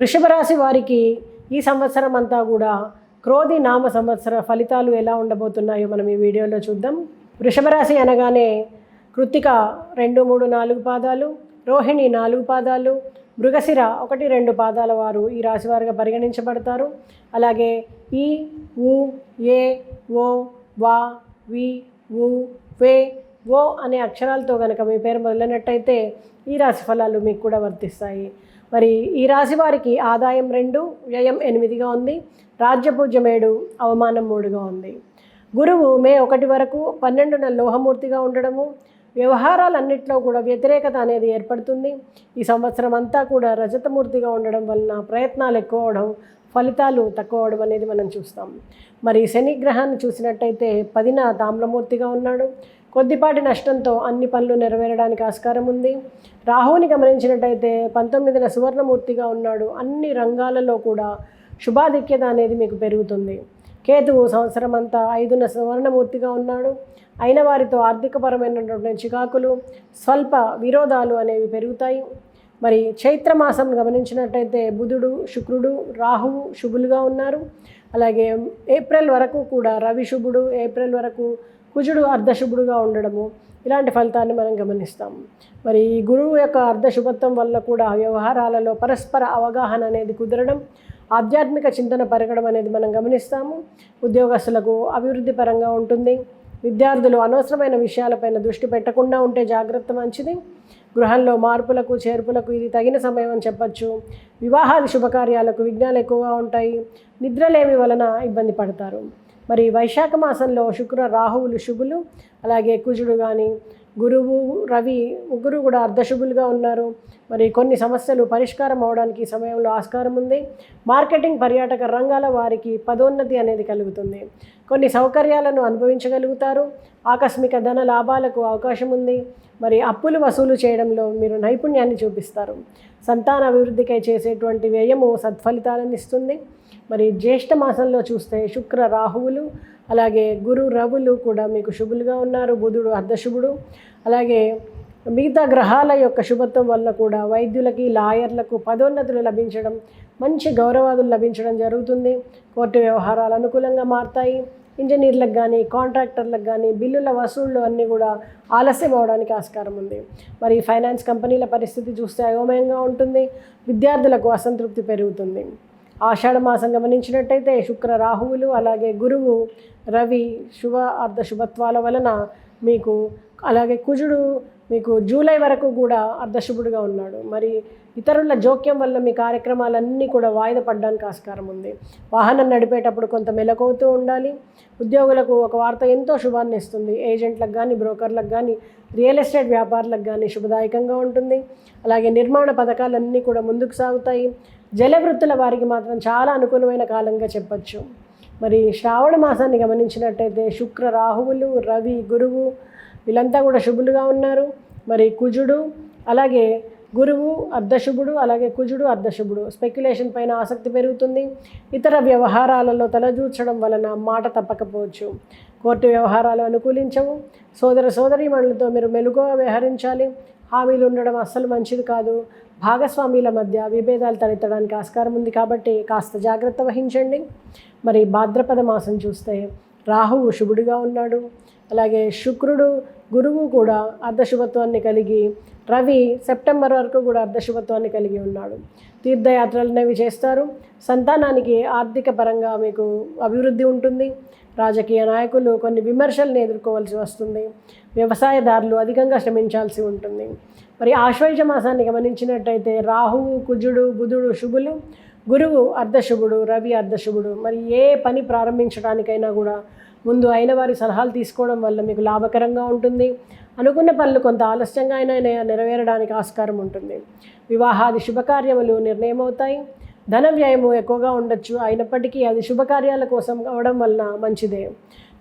వృషభరాశి వారికి ఈ సంవత్సరం అంతా కూడా క్రోధి నామ సంవత్సర ఫలితాలు ఎలా ఉండబోతున్నాయో మనం ఈ వీడియోలో చూద్దాం. వృషభరాశి అనగానే కృత్తిక రెండు మూడు నాలుగు పాదాలు రోహిణి నాలుగు పాదాలు మృగశిర ఒకటి రెండు పాదాల వారు ఈ రాశి వారుగా పరిగణించబడతారు. అలాగే ఈ ఉ ఏ ఓ వా వి ఉ వే ఓ అనే అక్షరాలతో కనుక మీ పేరు మొదలైనట్టయితే ఈ రాశి ఫలాలు మీకు కూడా వర్తిస్తాయి. మరి ఈ రాశి వారికి ఆదాయం రెండు వ్యయం ఎనిమిదిగా ఉంది. రాజ్యపూజ్యం ఏడు అవమానం మూడుగా ఉంది. గురువు మే ఒకటి వరకు పన్నెండున లోహమూర్తిగా ఉండడము వ్యవహారాలన్నింటిలో కూడా వ్యతిరేకత అనేది ఏర్పడుతుంది. ఈ సంవత్సరం అంతా కూడా రజతమూర్తిగా ఉండడం వలన ప్రయత్నాలు ఎక్కువ అవడం ఫలితాలు తక్కువ అవడం అనేది మనం చూస్తాం. మరి శని గ్రహాన్ని చూసినట్టయితే పదిన తామ్రమూర్తిగా ఉన్నాడు. కొద్దిపాటి నష్టంతో అన్ని పనులు నెరవేరడానికి ఆస్కారం ఉంది. రాహువుని గమనించినట్టయితే పంతొమ్మిదిన సువర్ణమూర్తిగా ఉన్నాడు. అన్ని రంగాలలో కూడా శుభాధిక్యత అనేది మీకు పెరుగుతుంది. కేతువు సంవత్సరం అంతా ఐదున సువర్ణమూర్తిగా ఉన్నాడు. అయిన వారితో ఆర్థికపరమైనటువంటి చికాకులు స్వల్ప విరోధాలు అనేవి పెరుగుతాయి. మరి చైత్రమాసం గమనించినట్టయితే బుధుడు శుక్రుడు రాహువు శుభులుగా ఉన్నారు. అలాగే ఏప్రిల్ వరకు కూడా రవి శుభుడు ఏప్రిల్ వరకు కుజుడు అర్ధశుభుడుగా ఉండడము ఇలాంటి ఫలితాన్ని మనం గమనిస్తాం. మరి ఈ గురువు యొక్క అర్ధశుభత్వం వల్ల కూడా వ్యవహారాలలో పరస్పర అవగాహన అనేది కుదరడం ఆధ్యాత్మిక చింతన పెరగడం అనేది మనం గమనిస్తాము. ఉద్యోగస్తులకు అభివృద్ధి పరంగా ఉంటుంది. విద్యార్థులు అనవసరమైన విషయాలపైన దృష్టి పెట్టకుండా ఉంటే జాగ్రత్త మంచిది. గృహంలో మార్పులకు చేర్పులకు ఇది తగిన సమయం అని చెప్పచ్చు. వివాహాది శుభకార్యాలకు విఘ్నాలు ఎక్కువగా ఉంటాయి. నిద్రలేమి వలన ఇబ్బంది పడతారు. మరి వైశాఖ మాసంలో శుక్ర రాహువులు శుభులు అలాగే కుజుడు కానీ గురువు రవి ముగ్గురు కూడా అర్ధశుభులుగా ఉన్నారు. మరి కొన్ని సమస్యలు పరిష్కారం అవడానికి సమయంలో ఆస్కారం ఉంది. మార్కెటింగ్ పర్యాటక రంగాల వారికి పదోన్నతి అనేది కలుగుతుంది. కొన్ని సౌకర్యాలను అనుభవించగలుగుతారు. ఆకస్మిక ధన లాభాలకు అవకాశం ఉంది. మరి అప్పులు వసూలు చేయడంలో మీరు నైపుణ్యాన్ని చూపిస్తారు. సంతాన అభివృద్ధికై చేసేటువంటి వ్యయము సత్ఫలితాలను ఇస్తుంది. మరి జ్యేష్ఠ మాసంలో చూస్తే శుక్ర రాహువులు అలాగే గురు రవులు కూడా మీకు శుభులుగా ఉన్నారు. బుధుడు అర్ధశుభుడు. అలాగే మిగతా గ్రహాల యొక్క శుభత్వం వల్ల కూడా వైద్యులకి లాయర్లకు పదోన్నతులు లభించడం మంచి గౌరవాదులు లభించడం జరుగుతుంది. కోర్టు వ్యవహారాలు అనుకూలంగా మారుతాయి. ఇంజనీర్లకు కానీ కాంట్రాక్టర్లకు కానీ బిల్లుల వసూళ్ళు అన్నీ కూడా ఆలస్యం అవడానికి ఆస్కారం ఉంది. మరి ఫైనాన్స్ కంపెనీల పరిస్థితి చూస్తే అయోమయంగా ఉంటుంది. విద్యార్థులకు అసంతృప్తి పెరుగుతుంది. ఆషాఢ మాసం గమనించినట్టయితే శుక్ర రాహువులు అలాగే గురువు రవి శుభ అర్ధ శుభత్వాల వలన మీకు అలాగే కుజుడు మీకు జూలై వరకు కూడా అర్ధశుభుడుగా ఉన్నాడు. మరి ఇతరుల జోక్యం వల్ల మీ కార్యక్రమాలన్నీ కూడా వాయిదా పడడానికి ఆస్కారం ఉంది. వాహనం నడిపేటప్పుడు కొంత మెలకువతూ ఉండాలి. ఉద్యోగులకు ఒక వార్త ఎంతో శుభాన్ని ఇస్తుంది. ఏజెంట్లకు కానీ బ్రోకర్లకు కానీ రియల్ ఎస్టేట్ వ్యాపారులకు కానీ శుభదాయకంగా ఉంటుంది. అలాగే నిర్మాణ పథకాలన్నీ కూడా ముందుకు సాగుతాయి. జలవృత్తుల వారికి మాత్రం చాలా అనుకూలమైన కాలంగా చెప్పచ్చు. మరి శ్రావణ మాసాన్ని గమనించినట్టయితే శుక్ర రాహువులు రవి గురువు వీళ్ళంతా కూడా శుభులుగా ఉన్నారు. మరి కుజుడు అలాగే గురువు అర్ధశుభుడు అలాగే కుజుడు అర్ధశుభుడు. స్పెక్యులేషన్ పైన ఆసక్తి పెరుగుతుంది. ఇతర వ్యవహారాలలో తలదూర్చడం వలన మాట తప్పకపోవచ్చు. కోర్టు వ్యవహారాలు అనుకూలించవు. సోదర సోదరీమణులతో మీరు మెలుగుగా వ్యవహరించాలి. హామీలు ఉండడం అస్సలు మంచిది కాదు. భాగస్వామీల మధ్య విభేదాలు తలెత్తడానికి ఆస్కారం ఉంది కాబట్టి కాస్త జాగ్రత్త వహించండి. మరి భాద్రపద మాసం చూస్తే రాహువు శుభుడుగా ఉన్నాడు. అలాగే శుక్రుడు గురువు కూడా అర్ధశుభత్వాన్ని కలిగి రవి సెప్టెంబర్ వరకు కూడా అర్ధశుభత్వాన్ని కలిగి ఉన్నాడు. తీర్థయాత్రలు అనేవి చేస్తారు. సంతానానికి ఆర్థిక పరంగా మీకు అభివృద్ధి ఉంటుంది. రాజకీయ నాయకులు కొన్ని విమర్శల్ని ఎదుర్కోవాల్సి వస్తుంది. వ్యవసాయదారులు అధికంగా శ్రమించాల్సి ఉంటుంది. మరి ఆశ్వయుజ మాసాన్ని గమనించినట్టయితే రాహువు కుజుడు బుధుడు శుభులు గురువు అర్ధశుభుడు రవి అర్ధశుభుడు. మరి ఏ పని ప్రారంభించడానికైనా కూడా ముందు అయిన వారి సలహాలు తీసుకోవడం వల్ల మీకు లాభకరంగా ఉంటుంది. అనుకున్న పనులు కొంత ఆలస్యంగా అయినా నెరవేరడానికి ఆస్కారం ఉంటుంది. వివాహాది శుభకార్యములు నిర్ణయం అవుతాయి. ధన వ్యయము ఎక్కువగా ఉండొచ్చు. అయినప్పటికీ అది శుభకార్యాల కోసం అవడం వలన మంచిదే.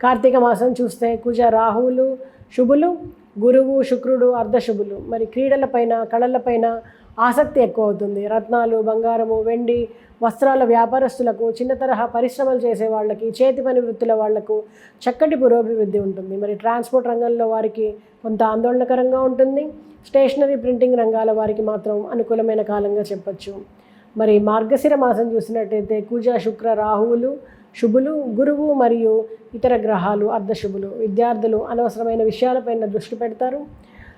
కార్తీక మాసం చూస్తే కుజ రాహువులు శుభులు గురువు శుక్రుడు అర్ధశుభులు. మరి క్రీడలపైన కళలపైన ఆసక్తి ఎక్కువ అవుతుంది రత్నాలు బంగారము వెండి వస్త్రాల వ్యాపారస్తులకు చిన్న తరహా పరిశ్రమలు చేసే వాళ్ళకి చేతి పని వృత్తుల వాళ్ళకు చక్కటి పురోభివృద్ధి ఉంటుంది. మరి ట్రాన్స్పోర్ట్ రంగంలో వారికి కొంత ఆందోళనకరంగా ఉంటుంది. స్టేషనరీ ప్రింటింగ్ రంగాల వారికి మాత్రం అనుకూలమైన కాలంగా చెప్పచ్చు. మరి మార్గశిర మాసం చూసినట్టయితే కూజా శుక్ర రాహువులు శుభులు గురువు మరియు ఇతర గ్రహాలు అర్ధశుభులు. విద్యార్థులు అనవసరమైన విషయాలపైన దృష్టి పెడతారు.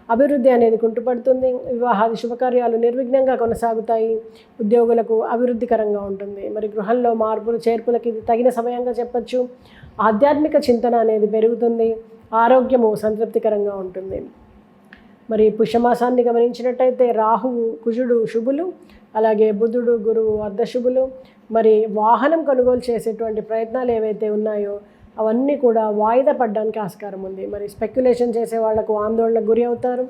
అభివృద్ధి అనేది కుంటుపడుతుంది. వివాహాది శుభకార్యాలు నిర్విఘ్నంగా కొనసాగుతాయి. ఉద్యోగులకు అభివృద్ధికరంగా ఉంటుంది. మరి గృహంలో మార్పులు చేర్పులకి ఇది తగిన సమయంగా చెప్పచ్చు. ఆధ్యాత్మిక చింతన అనేది పెరుగుతుంది. ఆరోగ్యము సంతృప్తికరంగా ఉంటుంది. మరి పుష్యమాసాన్ని గమనించినట్టయితే రాహువు కుజుడు శుభులు అలాగే బుధుడు గురువు అర్ధశుభులు. మరి వాహనం కొనుగోలు చేసేటువంటి ప్రయత్నాలు ఏవైతే ఉన్నాయో అవన్నీ కూడా వాయిదా పడడానికి ఆస్కారం ఉంది. మరి స్పెక్యులేషన్ చేసే వాళ్ళకు ఆందోళనకు గురి అవుతారు.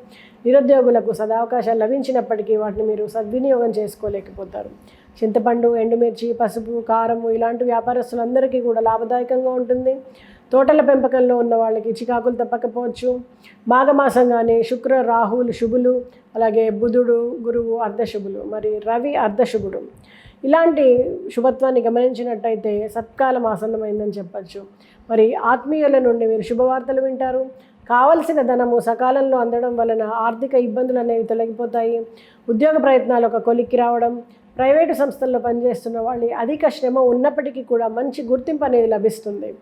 నిరుద్యోగులకు సదావకాశాలు లభించినప్పటికీ వాటిని మీరు సద్వినియోగం చేసుకోలేకపోతారు. చింతపండు ఎండుమిర్చి పసుపు కారము ఇలాంటి వ్యాపారస్తులందరికీ కూడా లాభదాయకంగా ఉంటుంది. తోటల పెంపకంలో ఉన్న వాళ్ళకి చికాకులు తప్పకపోవచ్చు. మాఘమాసంగానే శుక్ర రాహులు శుభులు అలాగే బుధుడు గురువు అర్ధశుభులు మరి రవి అర్ధశుభుడు. ఇలాంటి శుభత్వాన్ని గమనించినట్టయితే సత్కాలం ఆసన్నమైందని చెప్పచ్చు. మరి ఆత్మీయుల నుండి మీరు శుభవార్తలు వింటారు. కావలసిన ధనము సకాలంలో అందడం వలన ఆర్థిక ఇబ్బందులు అనేవి తొలగిపోతాయి. ఉద్యోగ ప్రయత్నాలు ఒక కొలిక్కి రావడం ప్రైవేటు సంస్థల్లో పనిచేస్తున్న వాళ్ళు అధిక శ్రమ ఉన్నప్పటికీ కూడా మంచి గుర్తింపు అనేది లభిస్తుంది.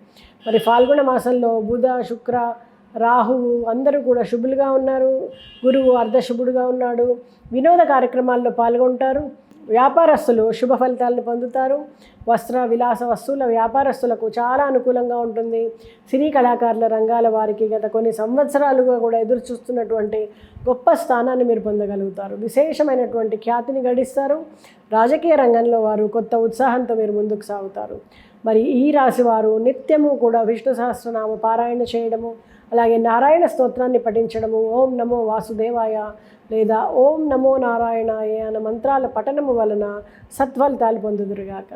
మరి ఫాల్గుణ మాసంలో బుధ శుక్ర రాహువు అందరూ కూడా శుభులుగా ఉన్నారు. గురువు అర్ధశుభుడుగా ఉన్నాడు. వినోద కార్యక్రమాల్లో పాల్గొంటారు. వ్యాపారస్తులు శుభ ఫలితాలను పొందుతారు. వస్త్ర విలాస వస్తువుల వ్యాపారస్తులకు చాలా అనుకూలంగా ఉంటుంది. సినీ కళాకారుల రంగాల వారికి గత కొన్ని సంవత్సరాలుగా కూడా ఎదురు చూస్తున్నటువంటి గొప్ప స్థానాన్ని మీరు పొందగలుగుతారు. విశేషమైనటువంటి ఖ్యాతిని గడిస్తారు. రాజకీయ రంగంలో వారు కొత్త ఉత్సాహంతో మీరు ముందుకు సాగుతారు. మరి ఈ రాశి వారు నిత్యము కూడా విష్ణు సహస్రనామ పారాయణ చేయడము అలాగే నారాయణ స్తోత్రాన్ని పఠించడము. ఓం నమో వాసుదేవాయ లేదా ఓం నమో నారాయణాయ అన్న మంత్రాల పఠనము వలన సత్ఫలితాలు పొందుదురుగాక.